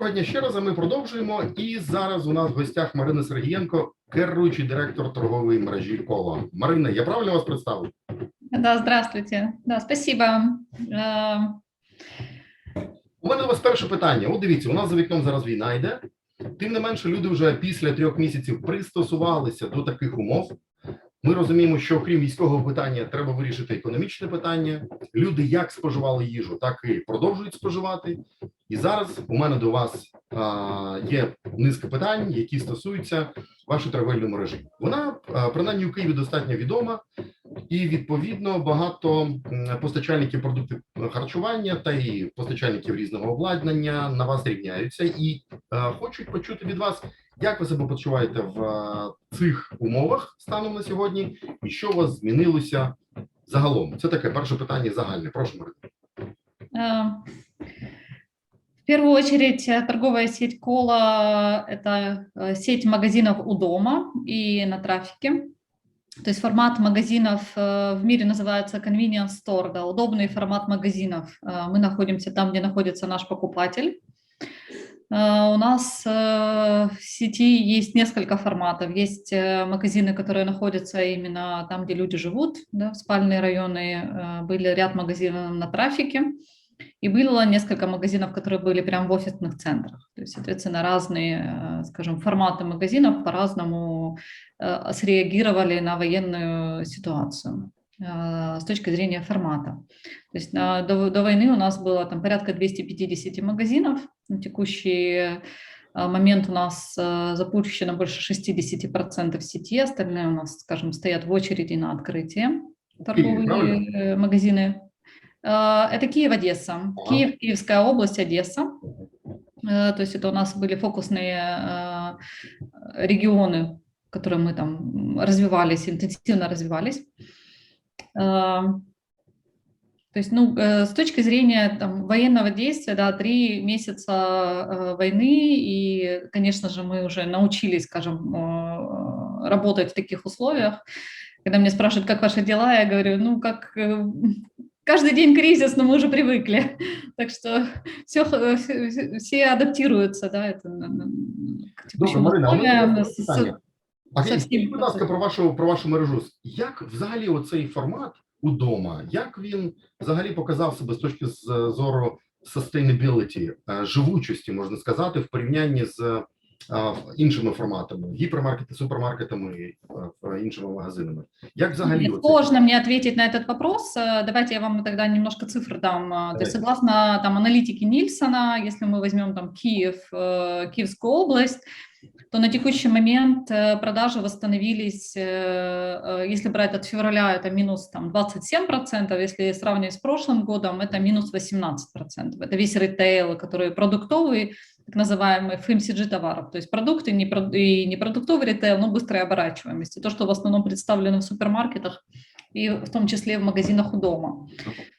Доброго дня ще раз. а Ми продовжуємо. І зараз у нас в гостях Марина Сергієнко, керуючий директор торгової мережі Кола. Марина, я правильно вас представив? Да, здравствуйте. Да, спасибо. Э, У мене до вас перше питання. От дивіться, у нас за вікном зараз війна йде. Тим не менше, люди вже після трьох місяців пристосувалися до таких умов. Ми розуміємо, що окрім військового питання треба вирішити економічне питання. Люди як споживали їжу, так і продовжують споживати. І зараз у мене до вас а, є низка питань, які стосуються вашої торговельної мережі. Вона а, принаймні у Києві достатньо відома, і відповідно багато постачальників продуктів харчування та і постачальників різного обладнання на вас рівняються і е, хочуть почути від вас, як ви себе почуваєте в е, цих умовах станом на сьогодні, і що у вас змінилося загалом? Це таке перше питання загальне. Прошу Марина. Э, В первую очередь, э, торговая сеть Кола – это э, сеть магазинов у дома и на трафике. То есть формат магазинов э, в мире называется convenience store, да, удобный формат магазинов. Э, Мы находимся там, где находится наш покупатель. Э, У нас э, в сети есть несколько форматов. Есть э, магазины, которые находятся именно там, где люди живут, да, спальные районы. Э, Были ряд магазинов на трафике. И было несколько магазинов, которые были прямо в офисных центрах. То есть, соответственно, разные, э, скажем, форматы магазинов по-разному э, среагировали на военную ситуацию э, с точки зрения формата. То есть на- до, до войны у нас было там порядка 250 магазинов. На текущий момент у нас запущено больше 60% в сети, остальные у нас, скажем, стоят в очереди на открытие. Торговые правильно? магазины. Э, Это Киев, Одесса. Киев, Киевская область, Одесса. Э, То есть это у нас были фокусные э, регионы, которые мы там развивались, интенсивно развивались. То есть, ну, с точки зрения там, военного действия, да, три месяца войны, и, конечно же, мы уже научились, скажем, работать в таких условиях. Когда меня спрашивают, как ваши дела, я говорю, ну, как каждый день кризис, но мы уже привыкли. Так что все, все адаптируются, да, это на- на- к Добре, текущим Марина, а у мене условиям. таке с- питання. А со всім скажіть, будь ласка, процесом. про вашу про вашу мережу. Як взагалі оцей формат удома? Як він взагалі показав себе з точки з- зору sustainability, е, живучості, можна сказати, в порівнянні з е, іншими форматами, гіпермаркети, супермаркетами, е, е, іншими магазинами? Як взагалі Нет, оцей Сложно мне ответить на этот вопрос. Э, Давайте я вам тогда немножко цифр дам. Э, То есть, Давайте. согласно там аналитике Нильсона, если мы возьмем там Киев, э, Киевскую область, то на текущий момент э, продажи восстановились, э, э, если брать от февраля, это минус там 27%, если сравнивать с прошлым годом, это минус 18%. Это весь ритейл, который продуктовый, так называемый FMCG товаров, то есть продукты и не продуктовый ритейл, но быстрой оборачиваемости, то, что в основном представлено в супермаркетах и в том числе в магазинах у дома.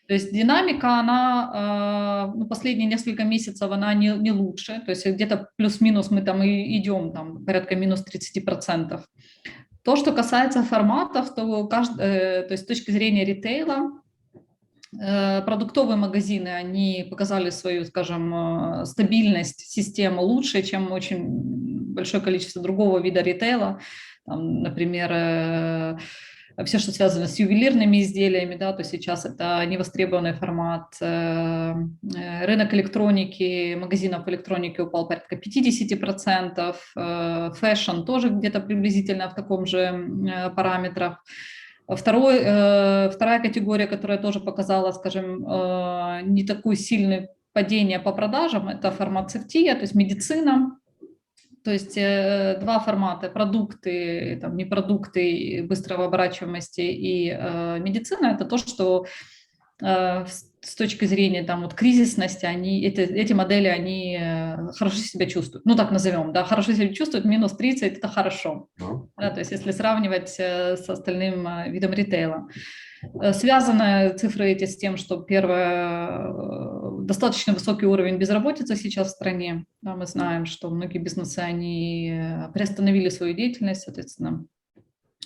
То есть динамика, она э, ну, последние несколько месяцев, она не, не лучше, то есть где-то плюс-минус мы там и идем, там порядка минус 30%. То, что касается форматов, то, кажд- э, то есть с точки зрения ритейла, Продуктовые магазины, они показали свою, скажем, э, стабильность системы лучше, чем очень большое количество другого вида ритейла. Там, например, все, что связано с ювелирными изделиями, да, то сейчас это невостребованный формат. Э, э, Рынок электроники, магазинов электроники упал порядка 50%, э, фэшн тоже где-то приблизительно в таком же э, параметрах. Второй, э, вторая категория, которая тоже показала, скажем, э, не такое сильное падение по продажам, это фармацевтия, то есть медицина. То есть э, два формата, продукты, там, не продукты быстрого оборачиваемости и медицина, это то, что с с точки зрения там вот кризисности, они, эти, эти модели, они э, хорошо себя чувствуют. Ну, так назовем, да, хорошо себя чувствуют, минус 30 – это хорошо. Ну, Да, то есть если сравнивать э, с остальным э, видом ритейла. Э, Связаны цифры эти с тем, что первое, э, достаточно высокий уровень безработицы сейчас в стране. Да, мы знаем, что многие бизнесы, они э, приостановили свою деятельность, соответственно, э,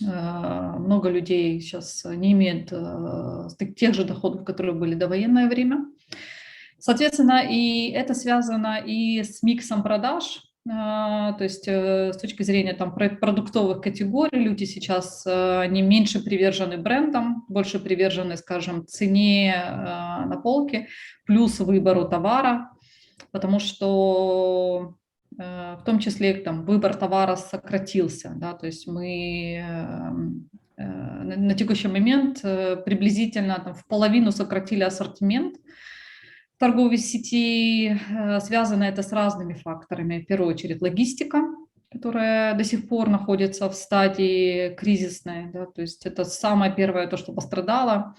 много людей сейчас не имеют э, тех же доходов, которые были до военное время. Соответственно, и это связано и с миксом продаж, а, то есть э, с точки зрения там про- продуктовых категорий люди сейчас э, они меньше привержены брендам, больше привержены, скажем, цене э, на полке, плюс выбору товара, потому что э, в том числе там выбор товара сократился, да, то есть мы эм, э, на текущий момент э, приблизительно там в половину сократили ассортимент, торговой сети. Э, Связано это с разными факторами. В первую очередь логистика, которая до сих пор находится в стадии кризисной. Да, то есть это самое первое, то, что пострадало.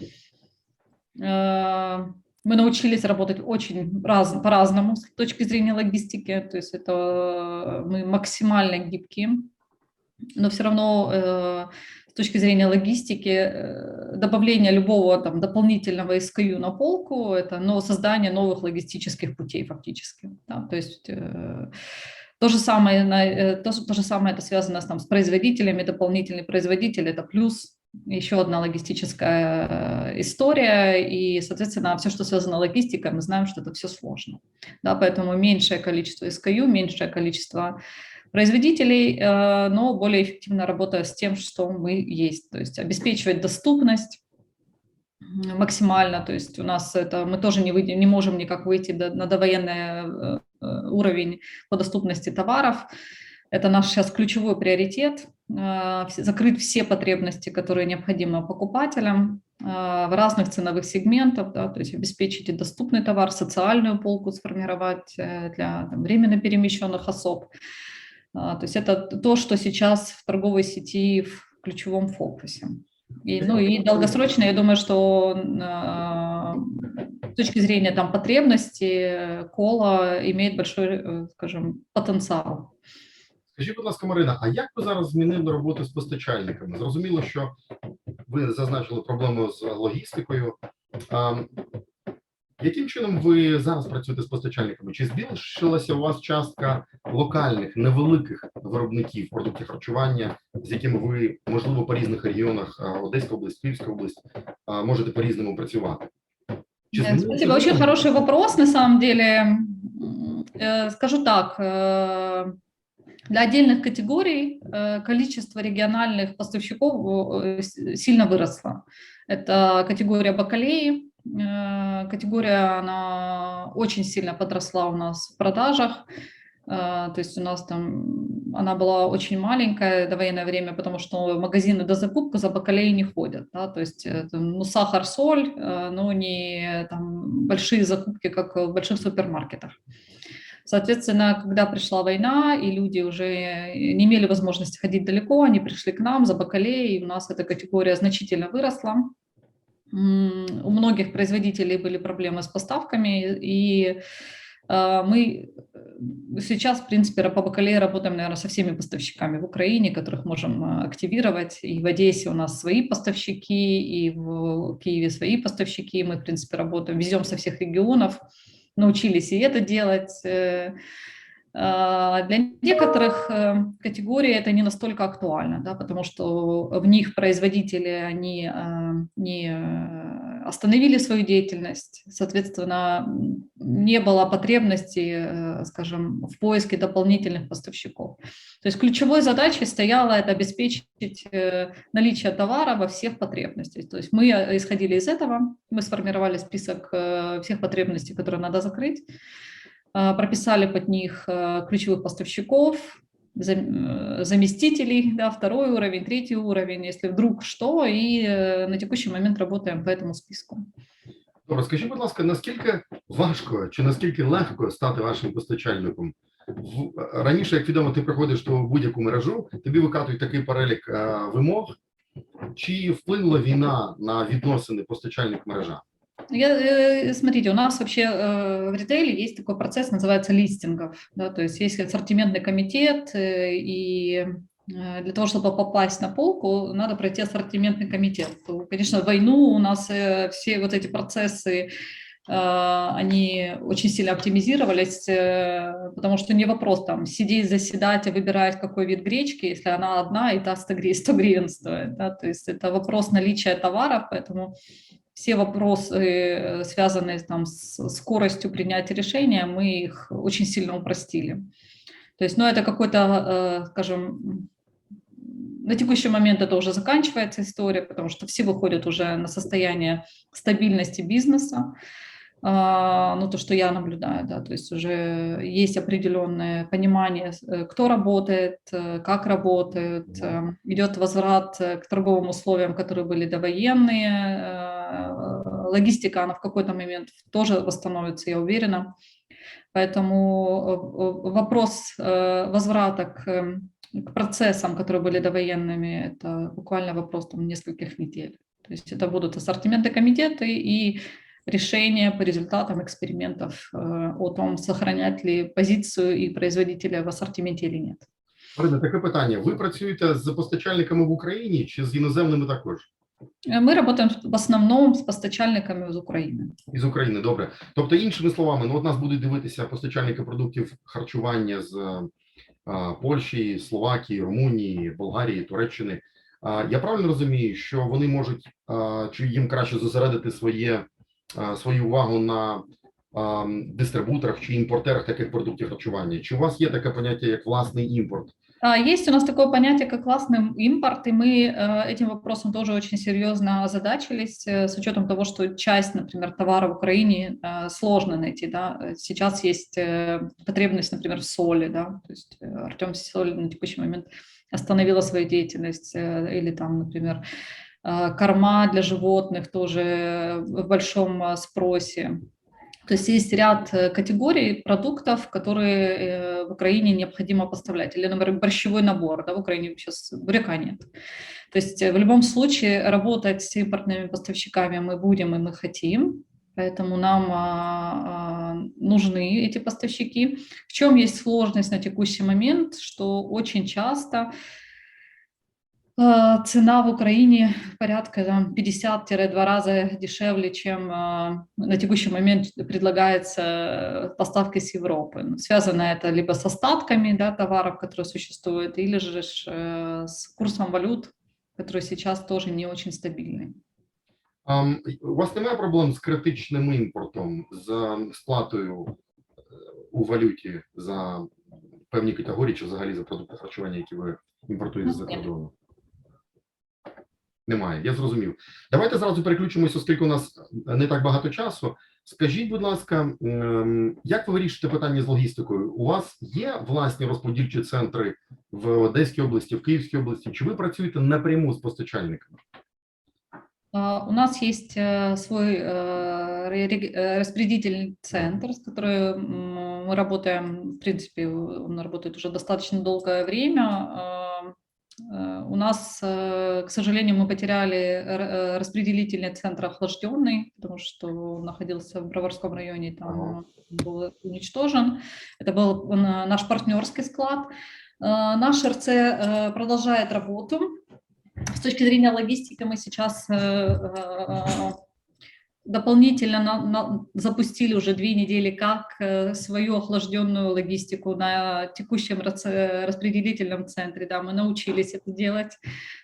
Мы научились работать очень раз, по-разному с точки зрения логистики. То есть это э, мы максимально гибкие. Но все равно э, с точки зрения логистики э, добавление любого там дополнительного SKU на полку это но создание новых логистических путей фактически. Да? То есть э, то же самое, э, то, то же самое это связано с, там, с производителями, дополнительный производитель это плюс еще одна логистическая э, история, и, соответственно, все, что связано логистикой, мы знаем, что это все сложно. Да, поэтому меньшее количество SKU, меньшее количество производителей, э, но более эффективно работая с тем, что мы есть. То есть обеспечивать доступность максимально. То есть у нас это мы тоже не, выйдем, не можем никак выйти до- на довоенный э, уровень по доступности товаров. Это наш сейчас ключевой приоритет закрыть все потребности, которые необходимы покупателям э, в разных ценовых сегментах, да, то есть обеспечить и доступный товар, социальную полку сформировать э, для там, временно перемещенных особ. То есть это то, что сейчас в торговой сети в ключевом фокусе. И, ну и долгосрочно, я думаю, что э, с точки зрения там потребности кола имеет большой, э, скажем, потенциал. Скажіть, будь ласка, Марина, а як ви зараз змінили роботу з постачальниками? Зрозуміло, що ви зазначили проблему з логістикою. А, яким чином ви зараз працюєте з постачальниками? Чи збільшилася у вас частка локальних невеликих виробників продуктів харчування, з якими ви, можливо, по різних регіонах а, Одеська область, Київська область а, можете по-різному працювати? Чи Э, змінилося Спасибо, очень ви? хороший вопрос, на самом деле. М, э, Скажу так, э, для отдельных категорий э, количество региональных поставщиков э, сильно выросло. Это категория бакалеи, э, категория, она очень сильно подросла у нас в продажах. То есть у нас там она была очень маленькая до военное время, потому что магазины до закупки за бакалеей не ходят. Да? То есть ну, сахар, соль, но не там, большие закупки, как в больших супермаркетах. Соответственно, когда пришла война, и люди уже не имели возможности ходить далеко, они пришли к нам за бакалеей, и у нас эта категория значительно выросла. У многих производителей были проблемы с поставками, и э, мы э, сейчас, в принципе, по бакалее работаем, наверное, со всеми поставщиками в Украине, которых можем э, активировать. И в Одессе у нас свои поставщики, и в Киеве свои поставщики. Мы, в принципе, работаем, везем со всех регионов, научились и это делать. Э, Для некоторых э, категорий это не настолько актуально, да, потому что в них производители они э, не остановили свою деятельность, соответственно, не было потребности, скажем, в поиске дополнительных поставщиков. То есть ключевой задачей стояло это обеспечить наличие товара во всех потребностях. То есть мы исходили из этого, мы сформировали список всех потребностей, которые надо закрыть, прописали под них э, ключевых поставщиков, зам- э, заместителей, да, второй уровень, третий уровень, если вдруг что, и э, на текущий момент работаем по этому списку. Добре, скажіть, будь ласка, наскільки важко чи наскільки легко стати вашим постачальником? В- Раніше, як відомо, ти приходиш до будь-яку мережу, тобі викатують такий перелік е, вимог. Чи вплинула війна на відносини постачальник мережа? Я, э, смотрите, у нас вообще э, в ритейле есть такой процесс, называется листингов. Да, то есть есть ассортиментный комитет, э, и для того, чтобы попасть на полку, надо пройти ассортиментный комитет. То, Конечно, войну у нас все вот эти процессы, они очень сильно оптимизировались, потому что не вопрос там сидеть, заседать и выбирать, какой вид гречки, если она одна и та 100 гривен, 100 гривен стоит. Да? То есть это вопрос наличия товаров, поэтому все вопросы, э, связанные там с скоростью принятия решения, мы их очень сильно упростили. То есть, ну, это какой-то, э, скажем, на текущий момент это уже заканчивается история, потому что все выходят уже на состояние стабильности бизнеса. А, Ну, то, что я наблюдаю, да, то есть уже есть определенное понимание, э, кто работает, как работает, идет возврат к торговым условиям, которые были довоенные, логистика, она в какой-то момент тоже восстановится, я уверена. Поэтому э, э, вопрос э, возврата к, э, к процессам, которые были довоенными, это буквально вопрос там, нескольких недель. То есть это будут ассортименты комитеты и решения по результатам экспериментов э, о том, сохранять ли позицию и производителя в ассортименте или нет. Марина, таке питання. Ви працюєте з постачальниками в Україні чи з іноземними також? Э, Мы работаем в основном с постачальниками из Украины. Із України, добре. Тобто, іншими словами, ну от нас будуть дивитися постачальники продуктів харчування з а, Польщі, Словакії, Румунії, Болгарії, Туреччини. А, я правильно розумію, що вони можуть а, чи їм краще зосередити своє а, свою увагу на а, дистрибуторах чи імпортерах таких продуктів харчування? Чи у вас є таке поняття як власний імпорт? А, Есть у нас такое понятие, как классный импорт, и мы э, этим вопросом тоже очень серьезно озадачились, э, с учетом того, что часть, например, товара в Украине э, сложно найти. Да? Сейчас есть потребность, например, в соли. Да? То есть Артем Соль на текущий момент остановила свою деятельность, или там, например, корма для животных тоже в большом спросе. То есть есть ряд категорий продуктов, которые в Украине необходимо поставлять. Или, например, борщевой набор, да, в Украине сейчас буряка нет. То есть э, в любом случае работать с импортными поставщиками мы будем и мы хотим, поэтому нам а, а, нужны эти поставщики. В чем есть сложность на текущий момент, что очень часто цена в Украине порядка там, 50-2 раза дешевле, чем э, на текущий момент предлагается э, поставки с Европы. Ну, Связано это либо с остатками да, товаров, которые существуют, или же ж, э, с курсом валют, который сейчас тоже не очень стабильный. Ам, У вас немає проблем з критичним імпортом, з ем, сплатою е, у валюті за певні категорії чи взагалі за продукти харчування, які ви імпортуєте з-за Ні. кордону? Немає, я зрозумів. Давайте зразу переключимося, оскільки у нас не так багато часу. Скажіть, будь ласка, ем, як ви вирішите питання з логістикою? У вас є власні розподільчі центри в Одеській області, в Київській області? Чи ви працюєте напряму з постачальниками? А, У нас есть э, свой э, ре- рег- э, распределительный центр, с которым м, мы работаем, в принципе, он работает уже достаточно долгое время. Э, У нас, э, к сожалению, мы потеряли э, распределительный центр охлажденный, потому что он находился в Броварском районе, там Ага. был уничтожен. Это был наш партнерский склад. Наш РЦ продолжает работу. С точки зрения логистики мы сейчас дополнительно на- на- запустили уже две недели как э, свою охлажденную логистику на текущем рац- распределительном центре. Да, мы научились это делать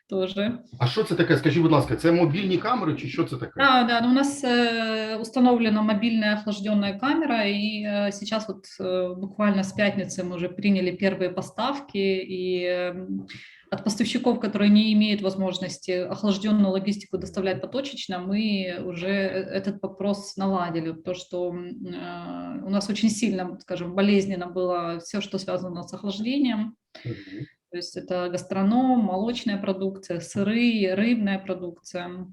тоже. А що це таке? Скажіть, будь ласка, це мобільні камери чи що це таке? Да, да, ну, у нас э, установлена мобильная охлажденная камера, и э, сейчас вот э, буквально с пятницы мы уже приняли первые поставки, и э, от поставщиков, которые не имеют возможности охлажденную логистику доставлять поточечно, мы уже э- этот вопрос наладили, то что э, у нас очень сильно, скажем, болезненно было все, что связано с охлаждением, то есть это гастроном, молочная продукция, сыры, рыбная продукция,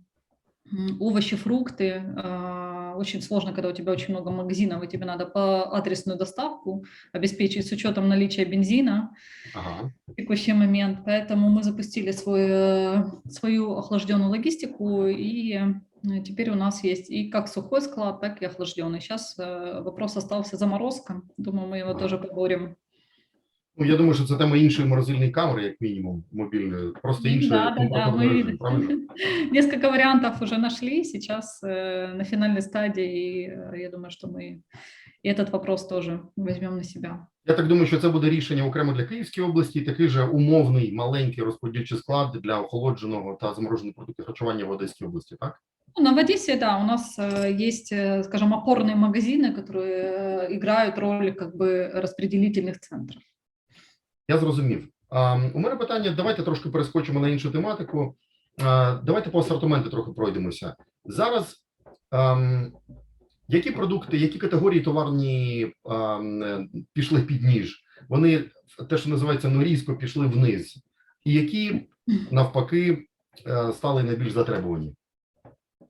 овощи, фрукты. А, Очень сложно, когда у тебя очень много магазинов, и тебе надо по адресную доставку обеспечить с учетом наличия бензина Ага. в текущий момент. Поэтому мы запустили свой, э, свою охлажденную логистику, и э, теперь у нас есть и как сухой склад, так и охлажденный. Сейчас э, вопрос остался заморозка. Думаю, мы его тоже поборем. Ну, я думаю, що це тема іншої морозильної камери, як мінімум, мобільної. Просто Ну інший да, да, да, компактний мы режим, правильно? несколько вариантов уже нашли, сейчас э, на финальной стадии, и, э, я думаю, что мы и этот вопрос тоже возьмем на себя. Я так думаю, що це буде рішення окремо для Київської області, такий же умовний маленький розподільчий склад для охолодженого та замороженого продуктів харчування в Одеській області, так? Ну, на- в Одессе, да, у нас э, есть, э, скажем, опорные магазины, которые э, играют роль как бы распределительных центров. Я зрозумів. А, у мене питання, давайте трошки перескочимо на іншу тематику. А, давайте по асортименту трохи пройдемося. Зараз ем, які продукти, які категорії товарні ем, е, пішли під ніж? Вони те, що називається ну, різко пішли вниз, і які навпаки е, стали найбільш затребувані?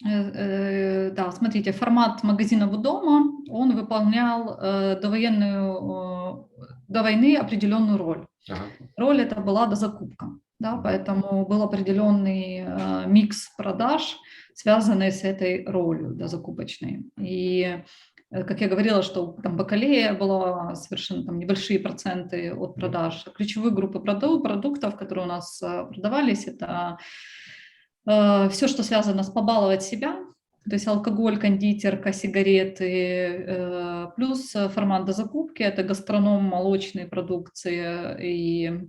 Э, э, Да, смотрите, формат магазина у дома, он выполнял э, довоенную, э, до войны определенную роль. Ага. Роль это была дозакупка, да, поэтому был определенный э, микс продаж, связанный с этой ролью дозакупочной. И э, как я говорила, что там бакалея была совершенно там небольшие проценты от продаж. Ключевые группы проду- продуктов, которые у нас э, продавались, это все, что связано с побаловать себя, то есть алкоголь, кондитерка, сигареты, э, плюс формат дозакупки, это гастроном, молочные продукции. И,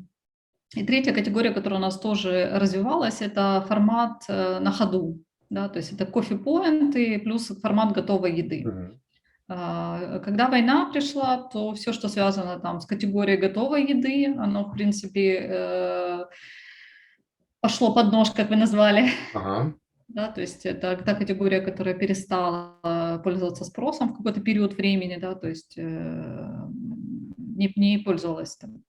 и третья категория, которая у нас тоже развивалась, это формат э, на ходу. Да, то есть это кофе-поинты плюс формат готовой еды. А, Когда война пришла, то все, что связано там с категорией готовой еды, оно, в принципе, э, пошло под нож, как вы назвали. Ага. Да, то есть это та категория, которая перестала э, пользоваться спросом в какой-то период времени, да, то есть э, не, не пользовалась там,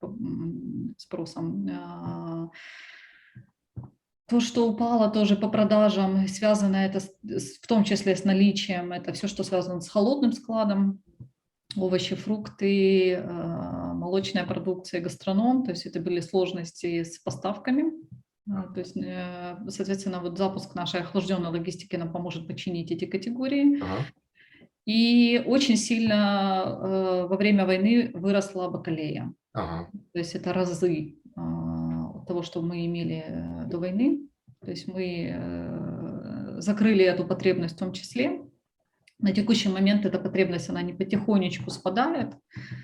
спросом. А, То, что упало тоже по продажам, связано это с- в том числе с наличием, это все, что связано с холодным складом, овощи, фрукты, э, молочная продукция, гастроном, то есть это были сложности с поставками. А, То есть, э, соответственно, вот запуск нашей охлажденной логистики нам поможет починить эти категории. Ага. И очень сильно э, во время войны выросла бакалея. Ага. То есть это разы от того, что мы имели э, до войны. То есть мы э, закрыли эту потребность в том числе. На текущий момент эта потребность, она не потихонечку спадает.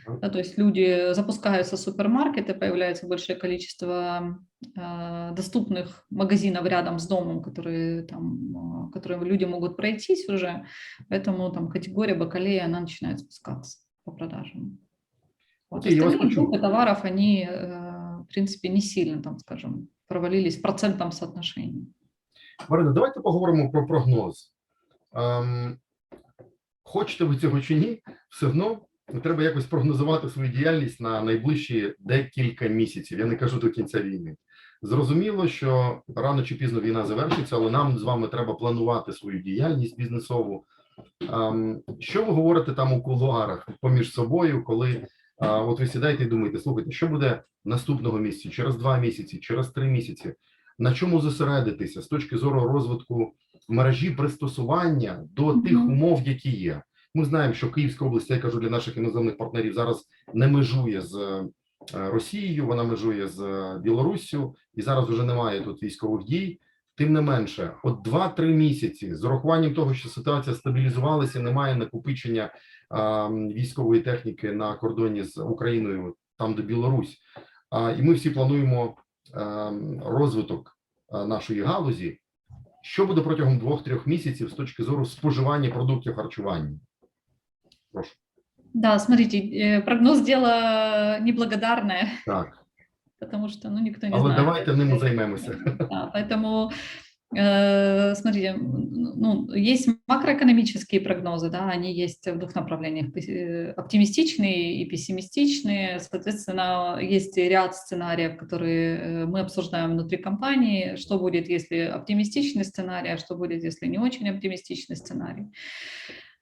Да, то есть люди запускаются супермаркеты, появляется большее количество э, доступных магазинов рядом с домом, которые, там, э, которые люди могут пройтись уже. Поэтому там категория бакалея, она начинает спускаться по продажам. Вот. Вас Остальные группы товаров, они, э, в принципе, не сильно, там, скажем, провалились в процентном соотношении. Марина, давайте поговоримо про прогноз. Ем, хочете ви цього чи ні, все одно треба якось прогнозувати свою діяльність на найближчі декілька місяців. Я не кажу до кінця війни. Зрозуміло, що рано чи пізно війна завершиться, але нам з вами треба планувати свою діяльність бізнесову. Ем, що ви говорите там у кулуарах поміж собою, коли от ви сідаєте і думаєте, слухайте, що буде наступного місяця, через два місяці, через три місяці? На чому зосередитися з точки зору розвитку мережі пристосування до тих умов, які є? Ми знаємо, що Київська область, я кажу для наших іноземних партнерів, зараз не межує з е, Росією, вона межує з е, Білоруссю, і зараз вже немає тут військових дій. Тим не менше, от 2-3 місяці з урахуванням того, що ситуація стабілізувалася, немає накопичення а, військової техніки на кордоні з Україною, там де Білорусь. А, і ми всі плануємо а, розвиток а, нашої галузі. Що буде протягом 2-3 місяців з точки зору споживання продуктів харчування? Прошу. Да, смотрите, э, прогноз дело неблагодарное, Так, потому что ну, никто не але знает. давайте ним займемося. Да, поэтому, э, смотрите, м, ну, есть макроэкономические прогнозы, да, они есть в двух направлениях, э, оптимистичные и пессимистичные. Соответственно, есть ряд сценариев, которые э, мы обсуждаем внутри компании, что будет, если оптимистичный сценарий, а что будет, если не очень оптимистичный сценарий.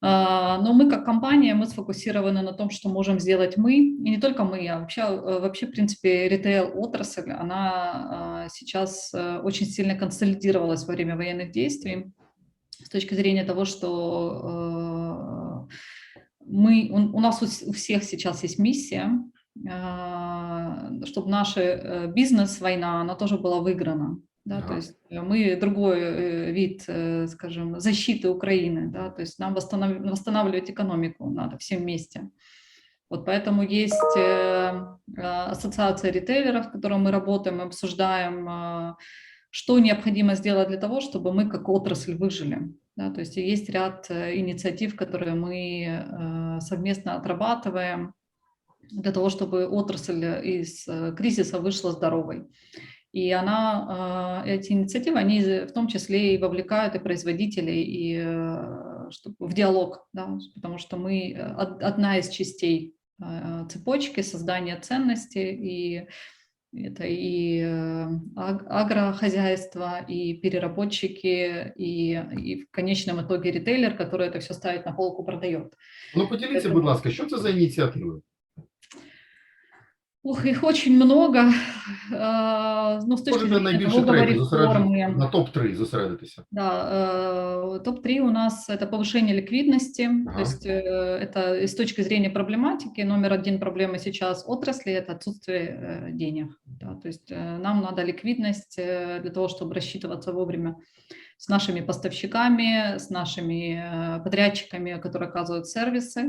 А, Но мы как компания, мы сфокусированы на том, что можем сделать мы, и не только мы, а вообще, э, вообще в принципе, ритейл-отрасль, она а, сейчас э, очень сильно консолидировалась во время военных действий с точки зрения того, что э, мы, у нас у всех сейчас есть миссия, чтобы наш э, бизнес, война, она тоже была выиграна. Да, то есть э, мы другой э, вид, э, скажем, защиты Украины, да, то есть нам восстанов- восстанавливать экономику надо всем вместе. Вот поэтому есть э, ассоциация ритейлеров, в которой мы работаем, обсуждаем, что необходимо сделать для того, чтобы мы как отрасль выжили. Да, то есть есть ряд инициатив, которые мы совместно отрабатываем для того, чтобы отрасль из кризиса вышла здоровой. И она, э, эти инициативы, они в том числе и вовлекают и производителей и, э, чтобы, в диалог, да, потому что мы э, од- одна из частей э, цепочки создания ценности, и это и э, аг- агрохозяйство, и переработчики, и, и в конечном итоге ритейлер, который это все ставит на полку, продает. Ну поділіться, Це- будь ласка, що це за ініціативи? Ух, их очень много. э, Ну, с точки Можете треки зосередження реформы, на топ-3 зосередитися. Да, э, топ-3 у нас это повышение ликвидности, Ага. то есть э, это с точки зрения проблематики номер один проблема сейчас отрасли это отсутствие денег, да, то есть нам надо ликвидность для того, чтобы рассчитываться вовремя с нашими поставщиками, с нашими подрядчиками, которые оказывают сервисы.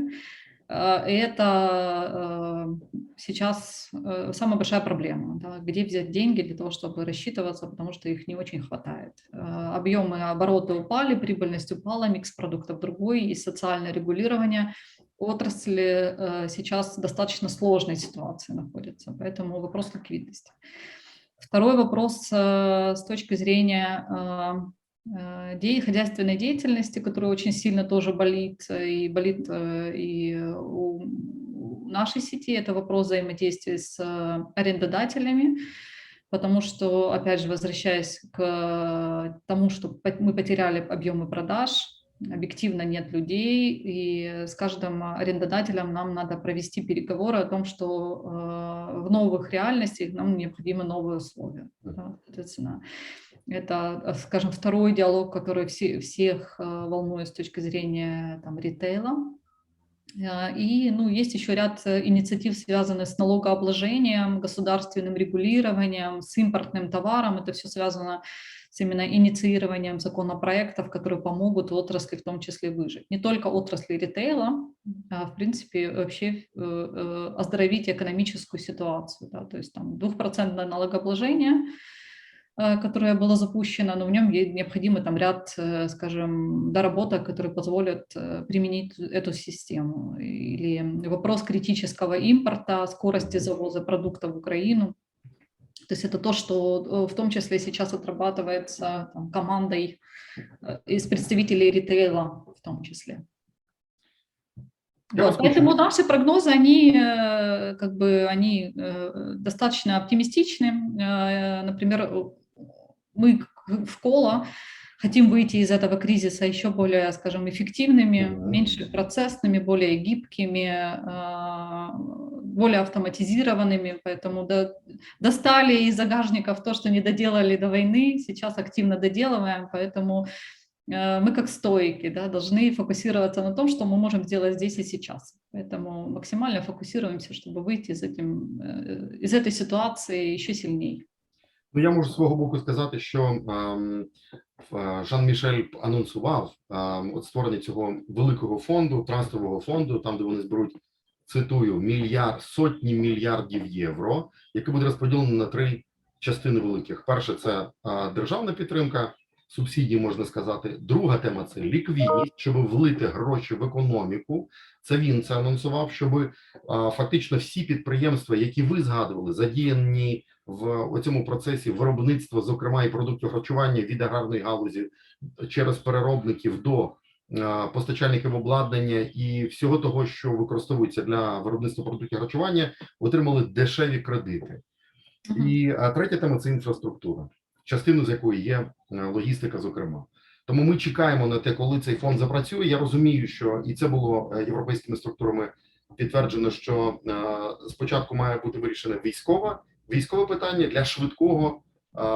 Э, это э, сейчас э, самая большая проблема, да, где взять деньги для того, чтобы рассчитываться, потому что их не очень хватает. Объемы оборота упали, прибыльность упала, микс продуктов другой и социальное регулирование отрасли сейчас в достаточно сложной ситуации находится, поэтому вопрос ликвидности. Второй вопрос с точки зрения хозяйственной деятельности, которая очень сильно тоже болит э, и болит э, и у нашей сети, это вопрос взаимодействия с э, арендодателями, потому что, опять же, возвращаясь к тому, что мы потеряли объемы продаж, объективно нет людей, и с каждым арендодателем нам надо провести переговоры о том, что э, в новых реальностях нам необходимы новые условия. да, соответственно. Это, э, скажем, второй диалог, который все, всех э, волнует с точки зрения там, ритейла. Э, И ну, есть еще ряд инициатив, связанных с налогообложением, государственным регулированием, с импортным товаром. Это все связано с именно инициированием законопроектов, которые помогут отрасли в том числе выжить. Не только отрасли ритейла, а в принципе вообще оздоровить экономическую ситуацию. Да? То есть там двухпроцентное налогообложение, которое было запущено, но в нем необходимый там ряд, э, скажем, доработок, которые позволят э, применить эту систему. Или вопрос критического импорта, скорости завоза продуктов в Украину. То есть это то, что э, в том числе сейчас отрабатывается там, командой э, из представителей ритейла в том числе. Я Вот, поэтому наши прогнозы, они э, как бы они э, достаточно оптимистичны. Э, Например, э, мы в Кола хотим выйти из этого кризиса еще более, скажем, эффективными, меньше процессными, более гибкими, э, более автоматизированными. Поэтому до- достали из загажников то, что не доделали до войны, сейчас активно доделываем, поэтому э, мы как стойки да, должны фокусироваться на том, что мы можем сделать здесь и сейчас. Поэтому максимально фокусируемся, чтобы выйти из, этим, э, из этой ситуации еще сильнее. Ну, я можу з свого боку сказати, що ем, в- Жан-Мішель анонсував ем, от створення цього великого фонду, трастового фонду, там де вони зберуть, цитую, мільярд, сотні мільярдів євро, яке буде розподілено на три частини великих. Перше це е, державна підтримка, субсидії, можна сказати. Друга тема це ліквідність, щоб влити гроші в економіку. Це він це анонсував, щоб е, фактично всі підприємства, які ви згадували, задіяні в цьому процесі виробництва, зокрема і продуктів харчування від аграрної галузі через переробників до е, постачальників обладнання і всього того, що використовується для виробництва продуктів харчування, отримали дешеві кредити. І а, третя тема це інфраструктура, частину з якої є е, логістика, зокрема. Тому ми чекаємо на те, коли цей фонд запрацює. Я розумію, що і це було е, європейськими структурами підтверджено, що е, спочатку має бути вирішене військове військове питання для швидкого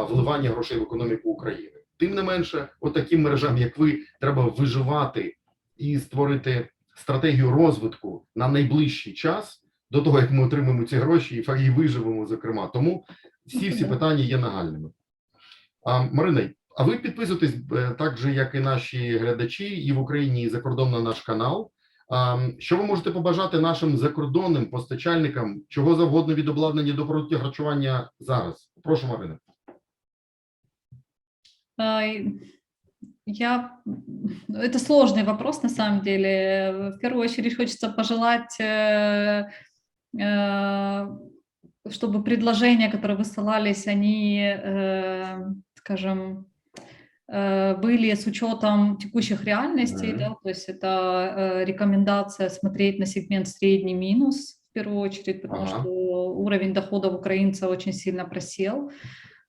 вливання грошей в економіку України. Тим не менше, отаким мережам, як ви, треба виживати і створити стратегію розвитку на найближчий час до того, як ми отримаємо ці гроші і виживемо, зокрема. Тому всі всі питання є нагальними. А, Марина, а ви підписуєтесь так же, як і наші глядачі, і в Україні, і за кордон на наш канал. А, Що ви можете побажати нашим закордонним постачальникам чого завгодно від обладнання до продуктів харчування зараз? Прошу, Марина. А, и Я... ну, Это сложный вопрос на самом деле. В первую очередь хочется пожелать, э, э, чтобы предложения, которые высылались, они, э, скажем, э, были с учетом текущих реальностей, Мгм. да, то есть это э, рекомендация смотреть на сегмент средний минус в первую очередь, потому Ага. что уровень доходов украинца очень сильно просел.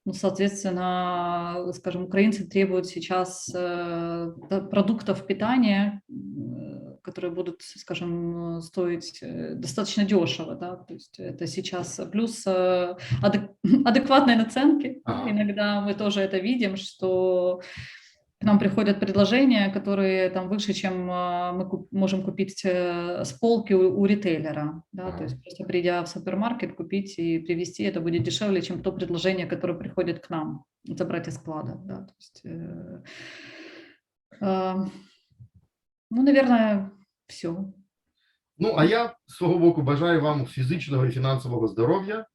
Ну, соответственно, скажем, украинцы требуют сейчас э, продуктов питания, которые будут, скажем, стоить э, достаточно дешево, да, то есть это сейчас плюс э, адек- адекватные наценки. Ага. Иногда мы тоже это видим, что к нам приходят предложения, которые там выше, чем а, мы куп- можем купить э, с полки у, у ритейлера. Да? Ага. То есть просто придя в супермаркет, купить и привезти, это будет дешевле, чем то предложение, которое приходит к нам, забрать из склада. Да? То есть, э, а, ну, наверное, все. Ну, а я з свого боку бажаю вам фізичного і фінансового здоров'я.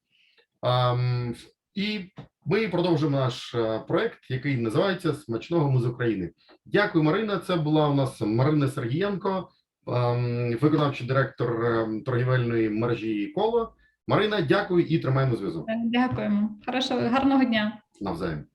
Ам, і ми продовжимо наш е, проект, який називається Смачного ми з України. Дякую, Марина. Це була у нас Марина Сергієнко, ем, виконавчий директор ем, торгівельної мережі Коло. Марина, дякую і тримаємо зв'язок Дякуємо. Хорошого, гарного дня. навзаєм.